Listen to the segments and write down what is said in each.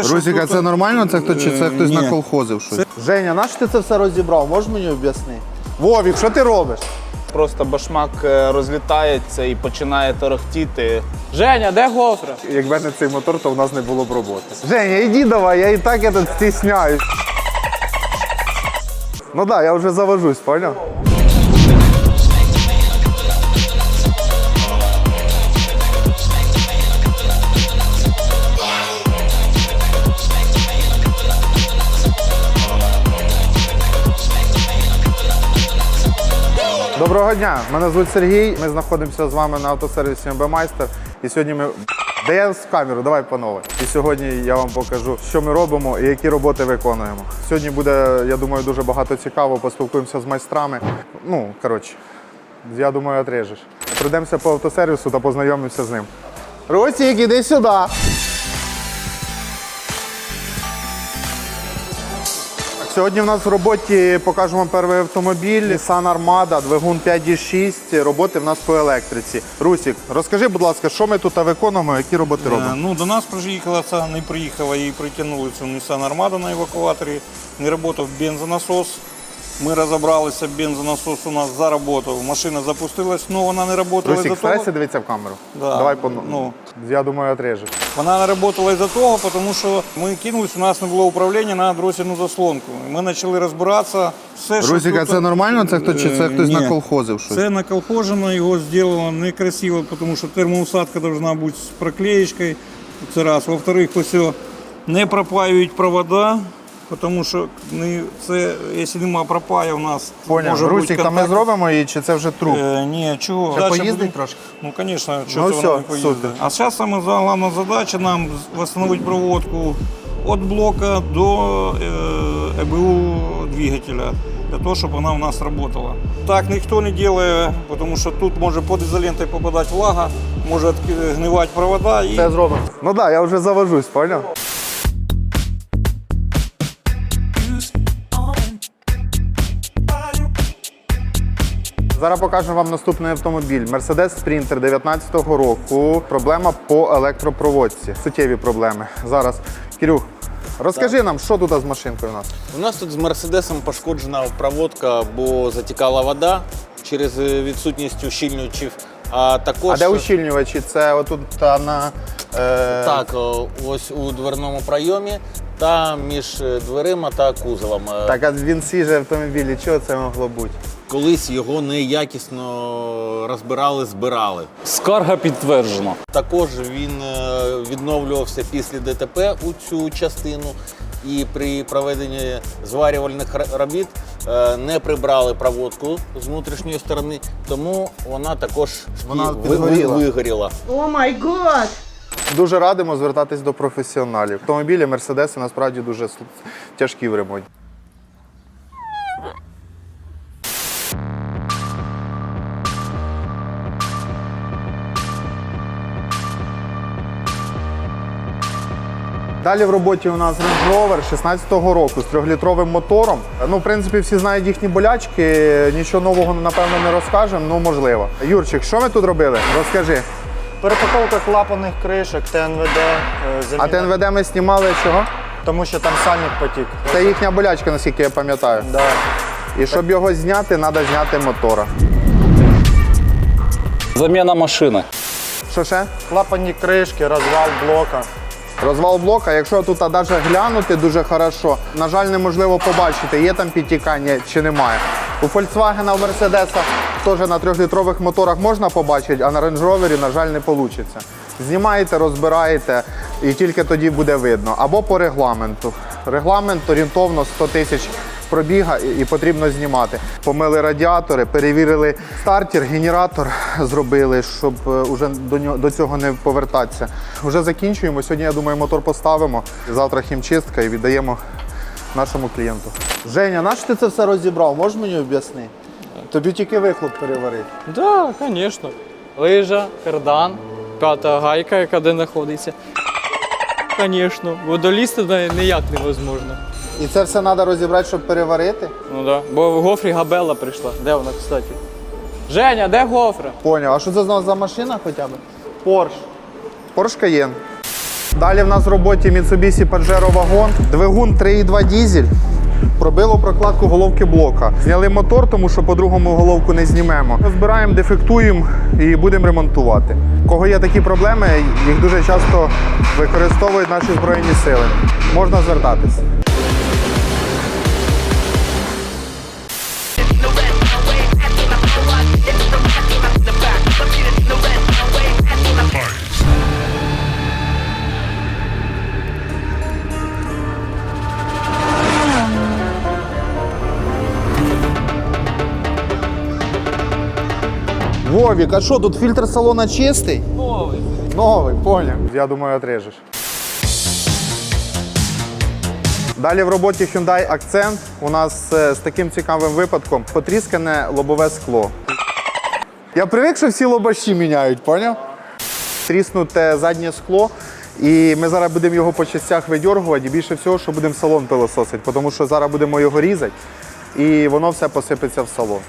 все, що Русіка, тут- це нормально? Це хто чи це Е, хтось ні. наколхозив щось? Женя, на що ти це все розібрав? Можеш мені об'яснити? Вовік, що ти робиш? Просто башмак е, розлітається і починає торохтіти. Женя, де гофра? Якби не цей мотор, то в нас не було б роботи. Женя, іди давай, я і так я тут стісняюсь. Ну так, да, я вже завожусь, поняв? Доброго дня, мене звуть Сергій. Ми знаходимося з вами на автосервісі МБ Майстер. І сьогодні ми. Де я з камеру, давай панове. І сьогодні я вам покажу, що ми робимо і які роботи виконуємо. Сьогодні буде, я думаю, дуже багато цікаво. Поспілкуємося з майстрами. Ну, коротше, я думаю, отрежеш. Пройдемося по автосервісу та познайомимося з ним. Росік, іди сюди. Сьогодні в нас в роботі покажу вам перший автомобіль Nissan Armada, двигун 5.6. Роботи в нас по електриці. Русік, розкажи, будь ласка, що ми тут виконуємо, які роботи Е, робимо? Ну, до нас приїхала ця, не приїхала і притягнули цю Nissan Armada на евакуаторі. Не працював бензонасос. Ми розібралися, бензонасос у нас заработав. Машина запустилась, але вона не працювала Русік, старайся дивитися в камеру. Да, Давай по ну. Я думаю, отрежеш. Вона не працювала із-за того, тому що ми кинулись, у нас не було управління на дросільну заслонку. Ми почали розбиратися. Все, що Русіка, тут- це нормально? Це хто чи це Е, хтось ні. наколхозив щось? Це наколхожено, його зроблено некрасиво, тому що термоусадка повинна бути з проклеєчкою. Це раз. Во-вторых, ось не пропаюють провода, тому що не, це, якщо немає пропаю, у нас Поняв. може Русік, бути та ми контакт. зробимо її, чи це вже труп? Е, ні, чого? Ще Дальше поїздить будемо- трошки? Ну, звісно, Ну, що це все, вона не поїздить. супер. А зараз саме головна задача нам встановити проводку від блока до е, ЕБУ двигателя, для того, щоб вона у нас працювала. Так ніхто не робить, тому що тут може під ізолентою попадати влага, може відки- гнивати провода. І... Це зробимо. Ну так, да, я вже завожусь, поняв? Зараз покажу вам наступний автомобіль. Mercedes Sprinter 19-го року. Проблема по електропроводці. Суттєві проблеми. Зараз. Кирюх, розкажи нам, що тут з машинкою у нас? У нас тут з Мерседесом пошкоджена проводка, бо затікала вода через е, відсутність ущільнювачів. А також А де ущільнювачі? Це отут та на. Е... так, ось у дверному прийомі та між е, дверима та кузовом. Е, Так, а він свіжий автомобіль, і чого це могло бути? Колись його неякісно розбирали, збирали. Скарга підтверджена. Також він е, відновлювався після ДТП у цю частину. І при проведенні зварювальних робіт е, не прибрали проводку з внутрішньої сторони, тому вона також Вона вигоріла. О май гад! Дуже радимо звертатись до професіоналів. Автомобілі Мерседеси насправді дуже тяжкі в ремонті. Далі в роботі у нас Range Rover 16-го року з трьохлітровим мотором. Ну, в принципі, всі знають їхні болячки. Нічого нового, напевно, не розкажемо, ну можливо. Юрчик, що ми тут робили? Розкажи. Перепаковка клапаних кришок, ТНВД, е, заміна, А ТНВД ми знімали чого? тому що там сальник потік. Це їхня болячка, наскільки я пам'ятаю. Да. І щоб його зняти, треба зняти мотора. Заміна машини. Що ще? Клапані кришки, розвал блока. Розвал блока, якщо тут навіть глянути дуже хорошо, на жаль, неможливо побачити, є там підтікання чи немає. У Volkswagen, у Mercedes теж на трьохлітрових моторах можна побачити, а на Range Rover, на жаль, не вийде. Знімаєте, розбираєте і тільки тоді буде видно. Або по регламенту. Регламент орієнтовно 100 тисяч пробіга і потрібно знімати. Помили радіатори, перевірили стартер, генератор зробили, щоб е, уже до нього до цього не повертатися. Вже закінчуємо. Сьогодні, я думаю, мотор поставимо. Завтра хімчистка і віддаємо нашому клієнту. Женя, наш ти це все розібрав? Можеш мені об'яснити? Тобі тільки вихлоп переварити. Так, да, звісно. Лижа, кардан, п'ята гайка, яка де знаходиться. Звісно, водолізти ніяк невозможно. І це все треба розібрати, щоб переварити. Ну да. Бо в гофрі габела прийшла. Де вона, кстати? Женя, де гофра? Поняв. А що це за- за машина хоча б? Порш. Порш Cayenne. Далі в нас в роботі Mitsubishi Pajero Wagon, двигун 3.2 дізель. Пробило прокладку головки блока. Зняли мотор, тому що по-другому головку не знімемо. Розбираємо, дефектуємо і будемо ремонтувати. У Кого є такі проблеми, їх дуже часто використовують наші збройні сили. Можна звертатись. Вовік, а що, тут фільтр салона чистий? Новий. Новий, поняв. Я думаю, отрежеш. Далі в роботі Hyundai Accent у нас е, з таким цікавим випадком потріскане лобове скло. Я привик, що всі лобаші міняють, поняв? Тріснуте заднє скло, і ми зараз будемо його по частях видьоргувати. І більше всього, що будемо салон пилососити, тому що зараз будемо його різати, і воно все посипеться в салон.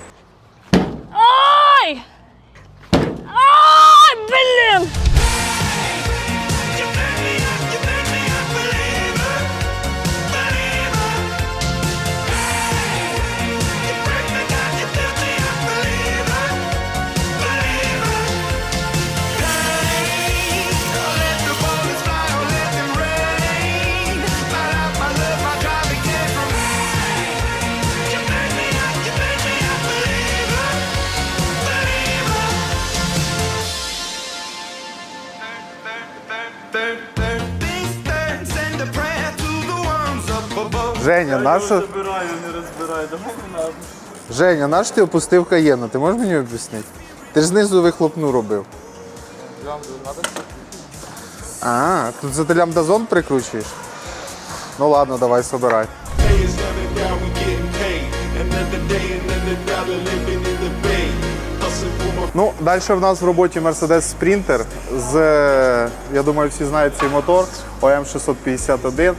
Женя, наша. Женя, наш ти опустив каєну? Ти можеш мені об'яснити? Ти ж знизу вихлопну робив. А, тут за ти лямбдазон прикручуєш? Ну ладно, давай собирай. Ну, далі в нас в роботі Mercedes Sprinter з, я думаю, всі знають цей мотор OM 651.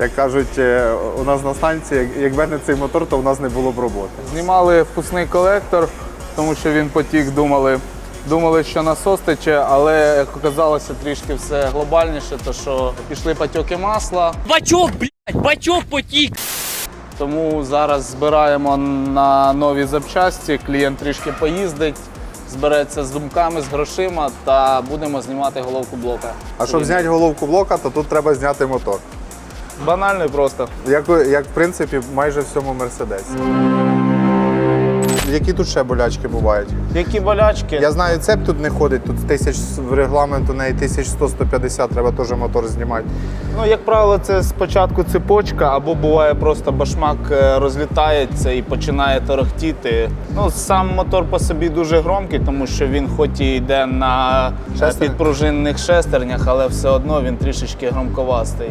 Як кажуть, е, у нас на станції, як- якби не цей мотор, то у нас не було б роботи. Знімали впускний колектор, тому що він потік, думали, думали, що насос тече, але як оказалося трішки все глобальніше, то що пішли потьоки масла. Бачок, блядь, бачок потік. Тому зараз збираємо на нові запчасті. Клієнт трішки поїздить, збереться з думками, з грошима та будемо знімати головку блока. А щоб зняти головку блока, то тут треба зняти мотор. Банально і просто. Як, як в принципі, майже всьому Мерседесі. Які тут ще болячки бувають? Які болячки? Я знаю, цеп тут не ходить, тут тисяч в регламенту неї 1100-150, треба теж мотор знімати. Ну, як правило, це спочатку цепочка, або буває просто башмак е, розлітається і починає торохтіти. Ну, сам мотор по собі дуже громкий, тому що він хоч і йде на е, підпружинних шестернях, але все одно він трішечки громковастий.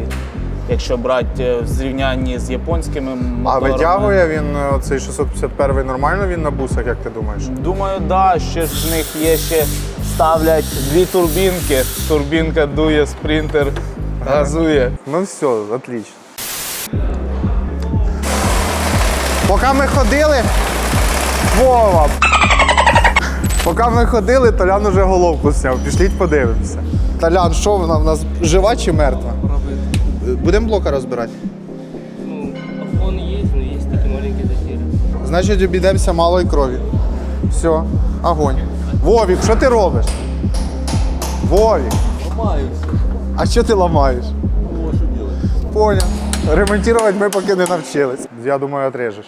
Якщо брати е, в зрівнянні з японськими А моторами. витягує він е, цей 651 нормально він на бусах, як ти думаєш? Думаю, да, ще ж в них є ще ставлять дві турбінки. Турбінка дує, спринтер газує. Ну все, отлично. Поки ми ходили. Вова! Поки ми ходили, Толян уже головку зняв. Пішліть подивимося. Толян, що вона в нас жива чи мертва? Будемо блока розбирати. Ну, фон есть, но есть такие маленькие затери. Значить, обійдемося малої крові. Все, огонь. Вовік, що ти робиш? Вовік. Ламаюся. А що ти ламаєш? Понял. Ремонтувати ми поки не навчились. Я думаю, отрежеш.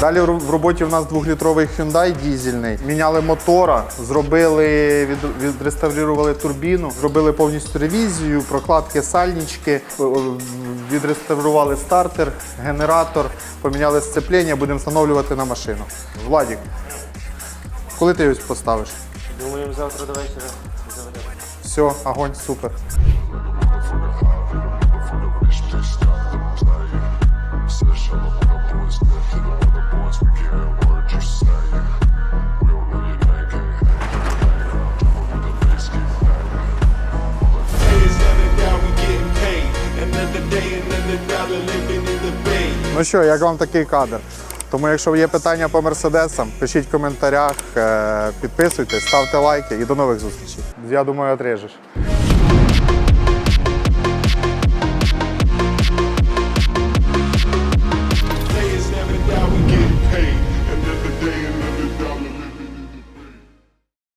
Далі в роботі в нас двохлітровий Hyundai дізельний. Міняли мотора, зробили, від, відреставрували турбіну, зробили повністю ревізію, прокладки сальнички, відреставрували стартер, генератор, поміняли сцеплення, будемо встановлювати на машину. Владік, коли ти його поставиш? Думаю, завтра до вечора заведемо. Все, огонь, супер. Ну що, як вам такий кадр? Тому, якщо є питання по мерседесам, пишіть в коментарях, е, підписуйтесь, ставте лайки і до нових зустрічей. Я думаю, отрежеш.